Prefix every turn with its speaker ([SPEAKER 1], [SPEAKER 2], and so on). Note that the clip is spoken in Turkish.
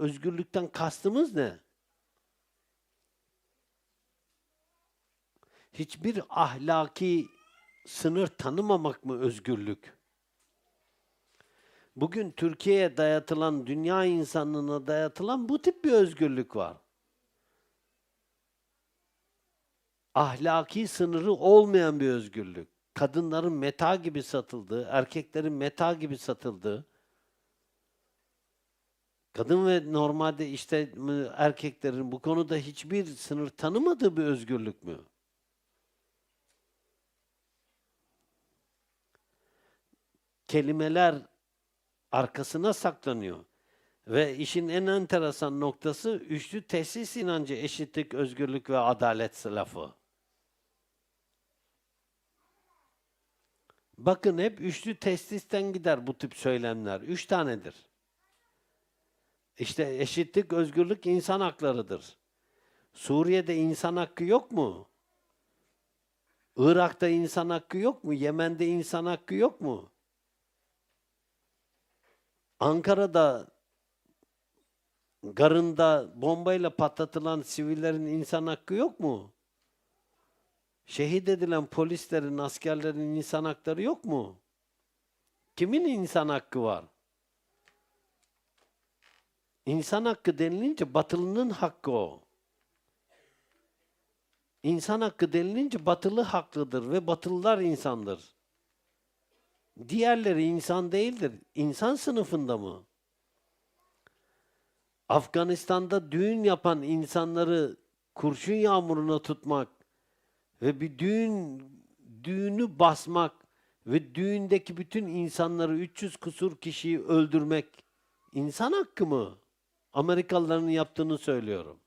[SPEAKER 1] özgürlükten kastımız ne? Hiçbir ahlaki sınır tanımamak mı özgürlük? Bugün Türkiye'ye dayatılan, dünya insanlığına dayatılan bu tip bir özgürlük var. Ahlaki sınırı olmayan bir özgürlük. Kadınların meta gibi satıldığı, erkeklerin meta gibi satıldığı, kadın ve normalde işte erkeklerin bu konuda hiçbir sınır tanımadığı bir özgürlük mü? Kelimeler arkasına saklanıyor. Ve işin en enteresan noktası üçlü tesis inancı eşitlik, özgürlük ve adalet lafı. Bakın hep üçlü tesisten gider bu tip söylemler. Üç tanedir. İşte eşitlik, özgürlük insan haklarıdır. Suriye'de insan hakkı yok mu? Irak'ta insan hakkı yok mu? Yemen'de insan hakkı yok mu? Ankara'da garında bombayla patlatılan sivillerin insan hakkı yok mu? Şehit edilen polislerin, askerlerin insan hakları yok mu? Kimin insan hakkı var? İnsan hakkı denilince batılının hakkı o. İnsan hakkı denilince batılı haklıdır ve batılılar insandır. Diğerleri insan değildir. İnsan sınıfında mı? Afganistan'da düğün yapan insanları kurşun yağmuruna tutmak ve bir düğün düğünü basmak ve düğündeki bütün insanları 300 kusur kişiyi öldürmek insan hakkı mı? Amerikalıların yaptığını söylüyorum.